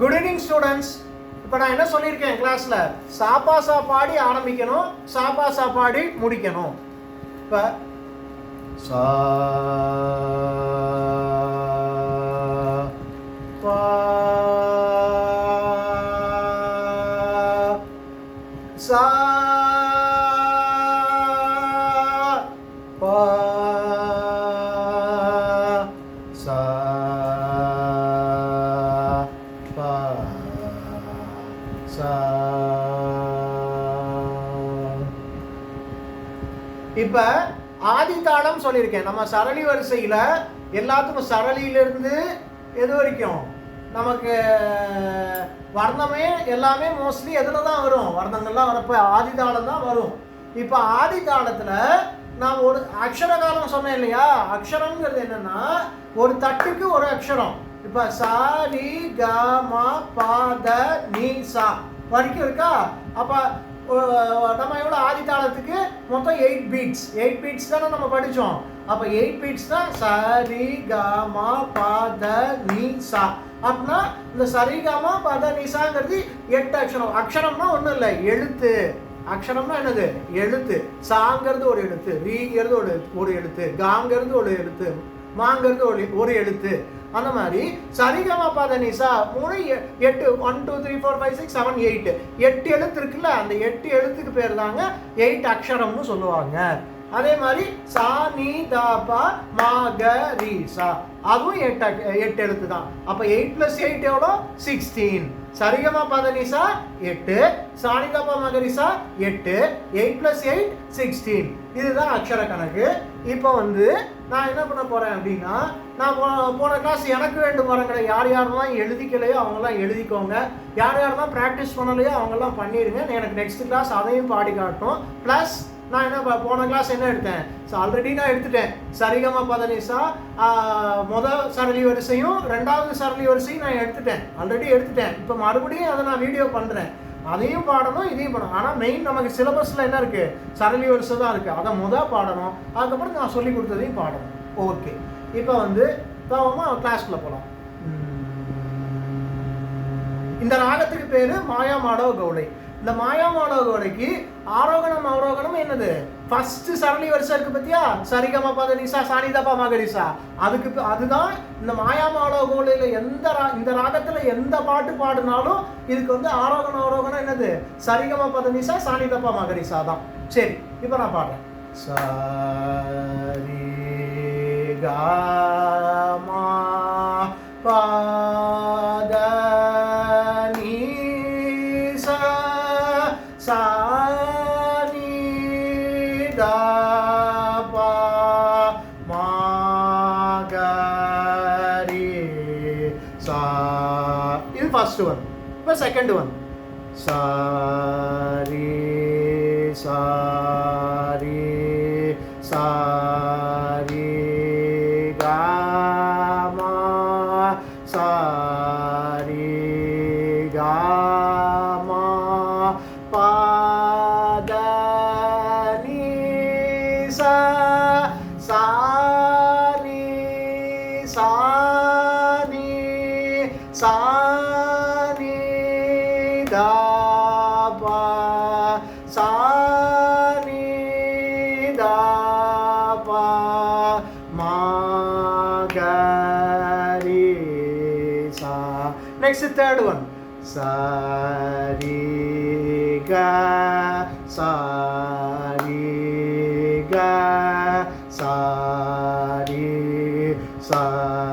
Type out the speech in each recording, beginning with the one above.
Good evening students இப்போ நான் என்ன சொல்லியிருக்கேன் கிளாஸில் சாப்பா சாப்பாடி ஆரம்பிக்கணும் சாப்பா சாப்பாடி முடிக்கணும். இப்போ சா இப்ப ஆதித்தாளம் சொல்லியிருக்கேன். நம்ம சரளி வரிசையில எல்லாத்துக்கும் சரளியிலிருந்து எது வரைக்கும்? நமக்கு வர்ணமே எல்லாமே மோஸ்ட்லி எதில் தான் வரும்? வர்ணங்கள்லாம் வரப்போ ஆதிதாளம் தான் வரும். இப்போ ஆதிதாளத்தில் நான் ஒரு அக்ஷரகாலம் சொன்னேன் இல்லையா? அக்ஷரங்கிறது என்னன்னா ஒரு தட்டுக்கு ஒரு அக்ஷரம். இப்போ சா ரி க ம ப த நீ சா. வரைக்கும் இருக்கா? அப்போ நம்ம எவ்வளோ ஆதித்தாளத்துக்கு மொத்தம் எயிட் பீட்ஸ் எயிட் பீட்ஸ் தானே நம்ம படித்தோம் அப்போ எயிட் பீட்ஸ் தான் சரி கமா பத ப அப்படின்னா இந்த சரிகமா பத நிசாங்கிறது எட்டு அக்ஷரம். அக்ஷரம்னா ஒன்றும் இல்லை எழுத்து. அக்ஷரம்னா என்னது? எழுத்து. சாங்கிறது ஒரு எழுத்து. ரீங்கிறது ஒரு ஒரு எழுத்து. காங்கிறது ஒரு எழுத்து. மாங்கிறது ஒரு ஒரு எழுத்து. அந்த மாதிரி. சரிகமா நிசா மூணு எ- எட்டு one two three four five six seven eight எட்டு எழுத்து இருக்குல்ல அந்த எட்டு எழுத்துக்கு பேர் தாங்க எயிட் அக்ஷரம்னு சொல்லுவாங்க. அதே மாதிரி சா நீ தாபா மா க ரி சா. அதுவும் எட்டு எட்டு எழுத்து தான். அப்போ எயிட் ப்ளஸ் எயிட் எவ்வளோ? சிக்ஸ்டீன் சரிகமா பதனிசா எட்டு. சாணிதாபா மகரிசா எட்டு. எயிட் ப்ளஸ் எயிட் சிக்ஸ்டீன் இதுதான் அக்ஷர கணக்கு. இப்போ வந்து நான் என்ன பண்ண போகிறேன் அப்படின்னா நான் போ- போன கிளாஸ் எனக்கு வேண்டும் வரங்களை யார் யாரெல்லாம் எழுதிக்கலையோ அவங்கெல்லாம் எழுதிக்கோங்க. யார் யாரெல்லாம் ப்ராக்டிஸ் பண்ணலையோ அவங்கெல்லாம் பண்ணிடுங்க. எனக்கு நெக்ஸ்ட் கிளாஸ் அதையும் பாடி காட்டும் ப்ளஸ் நான் என்ன ப- போன கிளாஸ் என்ன எடுத்தேன்? ஸோ ஆல்ரெடி நான் எடுத்துட்டேன். சரிகமா பதனிசா முதல் சரளி வரிசையும் ரெண்டாவது சரளி வரிசையும் நான் எடுத்துட்டேன். ஆல்ரெடி எடுத்துட்டேன். இப்போ மறுபடியும் அதை நான் வீடியோ பண்ணுறேன் அதையும் பாடணும் இதையும் பாடணும். ஆனால் மெயின் நமக்கு சிலபஸில் என்ன இருக்குது சரளி வரிசை தான் இருக்குது அதை முதல் பாடணும். அதுக்கப்புறம் நான் சொல்லி கொடுத்ததையும் பாடணும். ஓகே இப்போ வந்து தாவமா கிளாஸ்க்குள்ளே போகலாம் இந்த ராகத்துக்கு பேர் மாயா மாடவ கவுளை இந்த மாயா மாடவ ஆரோகணம் அவரோகணம் என்னது? ஃபர்ஸ்ட் சரளி வருஷம் இருக்கு பத்தியா? சரிகம பதனிசா சானிதப்பா மகரிசா. அதுக்கு அதுதான் இந்த மாயா மாடவ எந்த ரா இந்த ராகத்துல எந்த பாட்டு பாடினாலும் இதுக்கு வந்து ஆரோகணம் அவரோகணம் என்னது? சரிகம பதனிசா சானிதப்பா மகரிசா தான். சரி இப்போ நான் பாடுறேன். சரி காமா பா சானி பா மாகரி சா இது ஃபர்ஸ்ட் ஒன் இப்போ செகண்ட் ஒன் சாரி சா தாபா சாரி தாபா மாகரி சா நெக்ஸ்ட் தேர்ட் ஒன் சாரி க சாரி க சாரி சாரி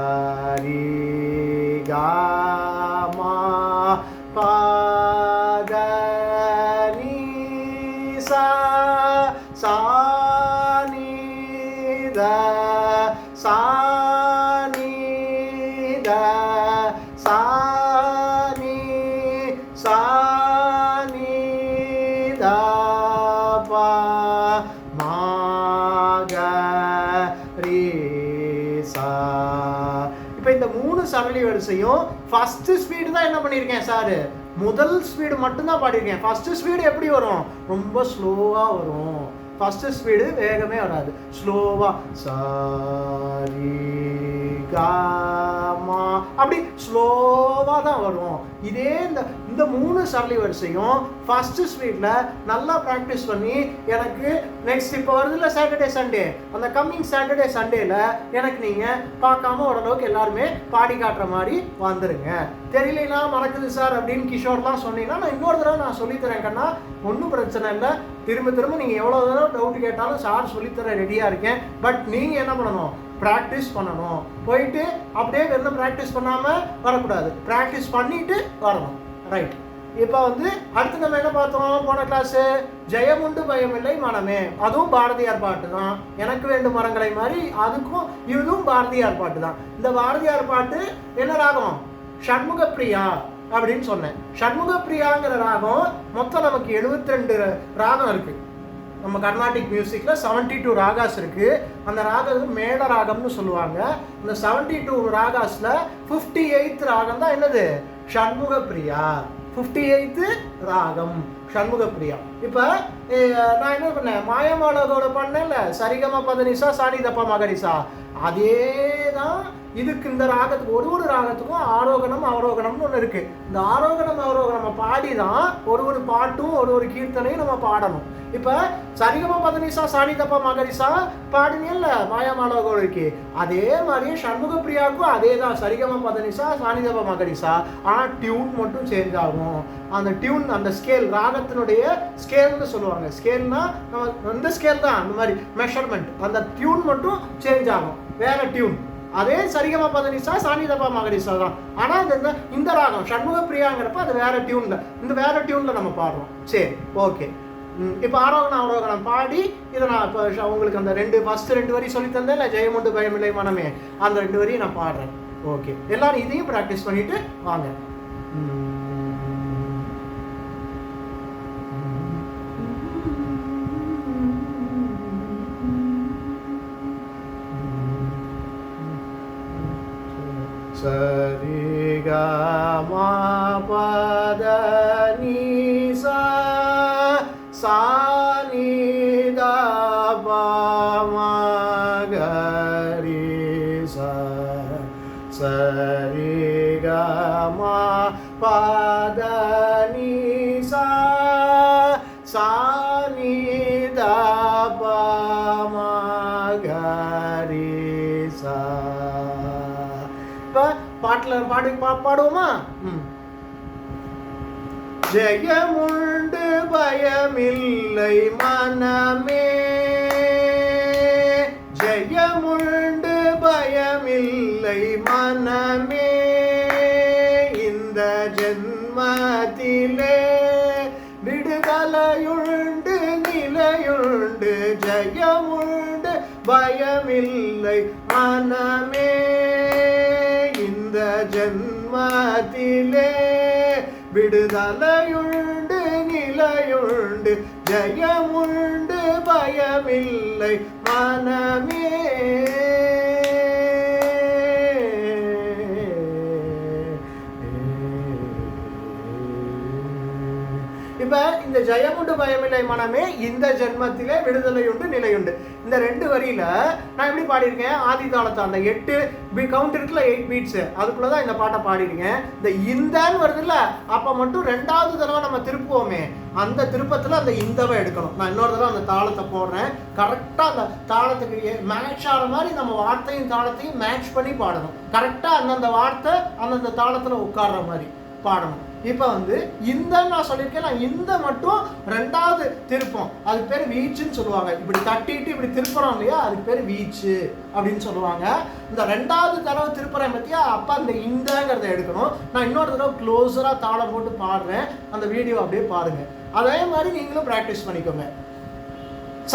சரளி வரிசையும் ஃபர்ஸ்ட் ஸ்பீடு தான் என்ன பண்ணியிருக்கேன் சார் முதல் ஸ்பீடு மட்டும்தான் பாடியிருக்கேன் ஃபர்ஸ்ட் ஸ்பீடு எப்படி வரும்? ரொம்ப ஸ்லோவாக வரும். ஃபர்ஸ்ட் ஸ்பீடு வேகமே வராது. ஸ்லோவாக சாரி காமா. அப்படி ஸ்லோவாக தான் வரும். இதே இந்த இந்த மூணு சரளி வரிசையும் ஃபர்ஸ்ட் ஸ்வீட்டில் நல்லா ப்ராக்டிஸ் பண்ணி எனக்கு நெக்ஸ்ட் இப்போ வருதுல்ல சாட்டர்டே சண்டே அந்த கம்மிங் சாட்டர்டே சண்டேல எனக்கு நீங்கள் பார்க்காம ஓரளவுக்கு எல்லாருமே பாடி காட்டுற மாதிரி வந்துருங்க. தெரியலனா மறக்குது சார் அப்படின்னு கிஷோர்லாம் சொன்னீங்கன்னா நான் இன்னொரு தடவை நான் சொல்லித்தரேன் கண்ணா. ஒன்றும் பிரச்சனை இல்லை. திரும்ப திரும்ப நீங்கள் எவ்வளோ தடவை டவுட் கேட்டாலும் சார் சொல்லித்தர ரெடியாக இருக்கேன். பட் நீங்கள் என்ன பண்ணணும்? ப்ராக்டிஸ் பண்ணணும். போயிட்டு அப்படியே வெறும் ப்ராக்டிஸ் பண்ணாமல் வரக்கூடாது. ப்ராக்டிஸ் பண்ணிட்டு வரணும். ரைட் இப்போ வந்து அடுத்து நம்ம என்ன பார்த்தோம்? போன கிளாஸு ஜெயமுண்டு பயமில்லை மனமே. அதுவும் பாரதியார் பாட்டு தான். எனக்கு வேண்டும் மரங்களை மாதிரி அதுக்கும் இதுவும் பாரதியார் பாட்டு தான். இந்த பாரதியார் பாட்டு என்ன ராகம்? ஷண்முக பிரியா அப்படின்னு சொன்னேன். ஷண்முக பிரியாங்கிற ராகம் மொத்தம் நமக்கு 72 ரெண்டு ராகம் இருக்கு. நம்ம கர்நாடிக் மியூசிக்கில் செவன்டி டூ ராகாஸ் இருக்கு. அந்த ராகம் மேட ராகம்னு சொல்லுவாங்க. இந்த 72 டூ ராகாஸில் ஃபிஃப்டி எயித் ராகம் தான் என்னது? ஷண்முக பிரியா 58th எயித்து ராகம் ஷண்முக பிரியா இப்போ நான் என்ன பண்ணேன்? மாயமாளோட பண்ணேன்ல. சரிகம பதனிசா சாணி தப்பா மகனிசா அதே தான் இதுக்கு இந்த ராகத்துக்கு ஒரு ஒரு ராகத்துக்கும் ஆரோகணம் அவரோகணம்னு ஒன்று இருக்கு. இந்த ஆரோகணம் அவரோகணம் நம்ம பாடி தான் ஒரு ஒரு பாட்டும் ஒரு ஒரு கீர்த்தனையும் நம்ம பாடணும். இப்போ சரிகம பதனிசா சாணிதப்பா மகரிசா பாடினியல்ல மாயாமாலோகோருக்கு அதே மாதிரி சண்முக பிரியாவுக்கும் அதே தான் சரிகம பதனிசா சாணிதப்பா மகரிசா. ஆனால் டியூன் மட்டும் சேஞ்ச் ஆகும். அந்த டியூன் அந்த ஸ்கேல் ராகத்தினுடைய ஸ்கேல்னு சொல்லுவாங்க. ஸ்கேல்னா நம்ம இந்த ஸ்கேல் தான். அந்த மாதிரி மெஷர்மெண்ட் அந்த டியூன் மட்டும் சேஞ்ச் ஆகும். வேற டியூன் அதே சரிகம பதனிசா சாணிதபா மகனிசா தான். ஆனால் இந்த இந்த- இந்த ராகம் சண்முக பிரியாங்கிறப்ப அது வேற டியூன்ல இந்த வேற டியூன்ல நம்ம பாடுறோம். சரி ஓகே. இப்போ ஆரோகணம் அவரோகணம் பாடி இதை நான் இப்போ உங்களுக்கு அந்த ரெண்டு ஃபர்ஸ்ட் ரெண்டு வரி சொல்லி தந்தேன் இல்லை ஜெயமுண்டு பயமில்லை மனமே. அந்த ரெண்டு வரியும் நான் பாடுறேன். ஓகே. எல்லாரும் இதையும் ப்ராக்டிஸ் பண்ணிட்டு வாங்க. சரி பாட்டில் பாடி பா பாடுவோமா? ஜெயமுண்டு பயமில்லை மனமே. ஜெயமுண்டு பயமில்லை மனமே. இந்த ஜென்மத்திலே விடுதலையுண்டு நிலையுண்டு. ஜெயமுண்டு பயமில்லை மனமே. இந்த ஜென்மத்திலே விடுதலையுண்டு நிலையுண்டு ஜெயமுண்டு பயமில்லை ஜெயமுண்டு பயமில்லை மனமே இந்த ஜென்மத்திலே விடுதலையுண்டு நிலையுண்டு. இந்த ரெண்டு வரியில நான் எப்படி பாடியிருக்கேன்? ஆதி தாளத்தை அந்த எட்டு பி கவுண்ட் இருக்குல்ல எயிட் பீட்ஸ் அதுக்குள்ள தான் இந்த பாட்டை பாடியிருக்கேன். இந்த இந்தன்னு வருதுல்ல அப்ப மட்டும் ரெண்டாவது தடவை நம்ம திருப்புவோமே. அந்த திருப்பத்துல அந்த இந்தவை எடுக்கணும். நான் இன்னொரு தடவை அந்த தாளத்தை போடுறேன். கரெக்டா அந்த தாளத்துக்கு மேட்ச் ஆகிற மாதிரி நம்ம வார்த்தையும் தாளத்தையும் மேட்ச் பண்ணி பாடணும். கரெக்டா அந்தந்த வார்த்தை அந்தந்த தாளத்துல உட்கார்ற மாதிரி. பாடணும். இப்போ வந்து இந்த நான் சொல்லியிருக்கேன் நான் இந்த மட்டும் ரெண்டாவது திருப்பம். அதுக்கு பேர் வீச்சுன்னு சொல்லுவாங்க. இப்படி தட்டிட்டு இப்படி திருப்புறோம் இல்லையா? அதுக்கு பேர் வீச்சு அப்படின்னு சொல்லுவாங்க. இந்த ரெண்டாவது தடவை திருப்புறேன் பற்றியா அப்போ அந்த இந்தங்கிறத எடுக்கணும். நான் இன்னொரு தடவை க்ளோஸராக தாளம் போட்டு பாடுறேன். அந்த வீடியோ அப்படியே பாருங்கள் அதே மாதிரி நீங்களும் ப்ராக்டிஸ் பண்ணிக்கோங்க.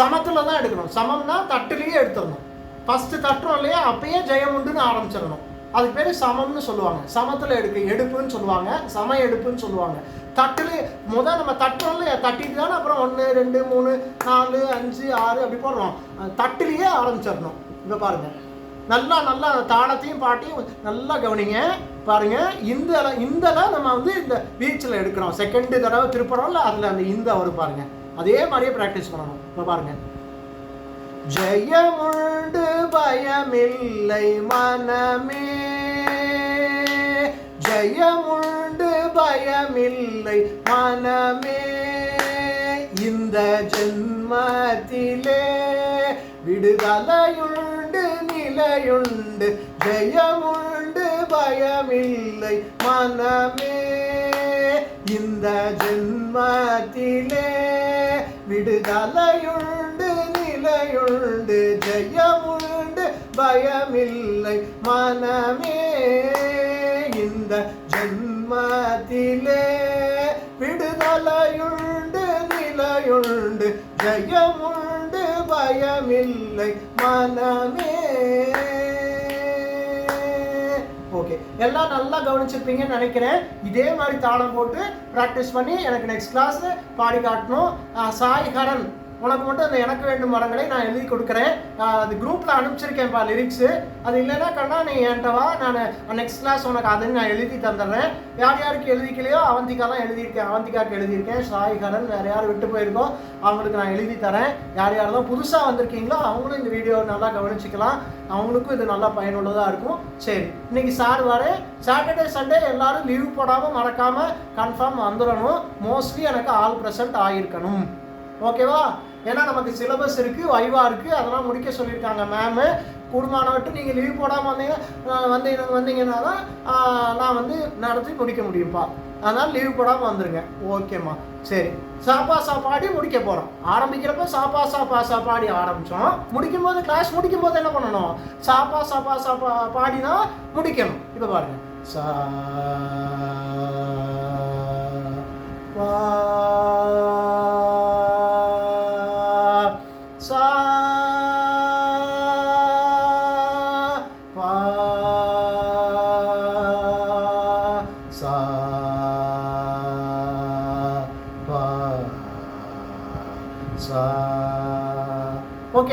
சமத்தில் தான் எடுக்கணும். சமம்னா தட்டுலேயே எடுத்துடணும். ஃபஸ்ட்டு தட்டுறோம் இல்லையா? அப்பயே ஜெயமுண்டுன்னு ஆரம்பிச்சிடணும். அதுக்கு பேர் சமம்னு சொல்லுவாங்க. சமத்தில் எடுக்க எடுப்புன்னு சொல்லுவாங்க. சம எடுப்புன்னு சொல்லுவாங்க. தட்டில் முதல் நம்ம தட்டுறோம் தட்டிட்டு தானே அப்புறம் ஒன்று ரெண்டு மூணு நாலு அஞ்சு ஆறு அப்படி போடுறோம். தட்டுலேயே ஆரம்பிச்சிடணும். இப்போ பாருங்கள் நல்லா நல்லா தாளத்தையும் பாட்டையும் நல்லா கவனிங்க. பாருங்க. இந்த இந்தலாம் நம்ம வந்து இந்த பீச்சில் எடுக்கிறோம். செகண்டு தடவை திருப்புறோம்ல அதில் அந்த இந்த வரும் பாருங்க. அதே மாதிரியே ப்ராக்டிஸ் பண்ணணும். இப்போ பாருங்க. ஜெயமுண்டு பயமில்லை மனமே ஜெயமுண்டு பயமில்லை மனமே. இந்த ஜென்மத்திலே விடுதலையுண்டு நிலையுண்டு ஜெயமுண்டு பயமில்லை மனமே. இந்த ஜென்மத்திலே விடுதலையுண்டு நிலையுண்டு ஜெயமுண்டு பயமில்லை மனமே. இந்த ஜென்மத்திலே விடுதலையுண்டு நிலையுண்டு. ஜெயமுண்டு பயமில்லை மனமே. ஓகே எல்லாம் நல்லா கவனிச்சிருப்பீங்கன்னு நினைக்கிறேன். இதே மாதிரி தாளம் போட்டு ப்ராக்டிஸ் பண்ணி எனக்கு நெக்ஸ்ட் கிளாஸ் பாடி காட்டணும். சாய் ஹரன் உனக்கு மட்டும் அந்த எனக்கு வேண்டும் மரங்களை நான் எழுதி கொடுக்குறேன். அது குரூப்பில் அனுப்பிச்சிருக்கேன்ப்பா லிரிக்ஸு அது இல்லைன்னா கண்ணா நீ என்கிட்ட வா. நான் நெக்ஸ்ட் கிளாஸ் உனக்கு அதுன்னு நான் எழுதி தந்துடுறேன். யார் யாருக்கு எழுதிக்கலையோ அவந்திகா தான் எழுதியிருக்கேன். அவந்திகாக்கு எழுதியிருக்கேன். சாய்கரன் வேறு யார் விட்டு போயிருக்கோம். அவங்களுக்கு நான் எழுதி தரேன். யார் யாரெல்லாம் புதுசாக வந்திருக்கீங்களோ அவங்களும் இந்த வீடியோ நல்லா கவனிச்சிக்கலாம். அவங்களுக்கும் இது நல்லா பயனுள்ளதாக இருக்கும். சரி இன்னைக்கு சார் வரேன் சாட்டர்டே சண்டே எல்லாரும் லீவ் போடாமல் மறக்காமல் கன்ஃபார்ம் வந்துடணும். மோஸ்ட்லி எனக்கு ஆல் ப்ரெசன்ட் ஆகிருக்கணும் ஓகேவா ஏன்னா நமக்கு சிலபஸ் இருக்குது வைவா இருக்குது அதெல்லாம் முடிக்க சொல்லியிருக்காங்க மேமு கூடுமான விட்டு நீங்கள் லீவ் போடாமல் வந்தீங்க வந்து வந்தீங்கன்னா தான் நான் வந்து நடத்தி முடிக்க முடியும்ப்பா அதனால் லீவ் போடாமல் வந்துடுங்க ஓகேம்மா சரி. சாப்பா சாப்பாடி முடிக்க போகிறோம் ஆரம்பிக்கிறப்ப சாப்பா சாப்பா சாப்பாடி ஆரம்பித்தோம் முடிக்கும் போது கிளாஸ் முடிக்கும் போது என்ன பண்ணணும்? சாப்பா சாப்பா சாப்பா பாடி தான் முடிக்கணும். இப்போ பாருங்கள் சா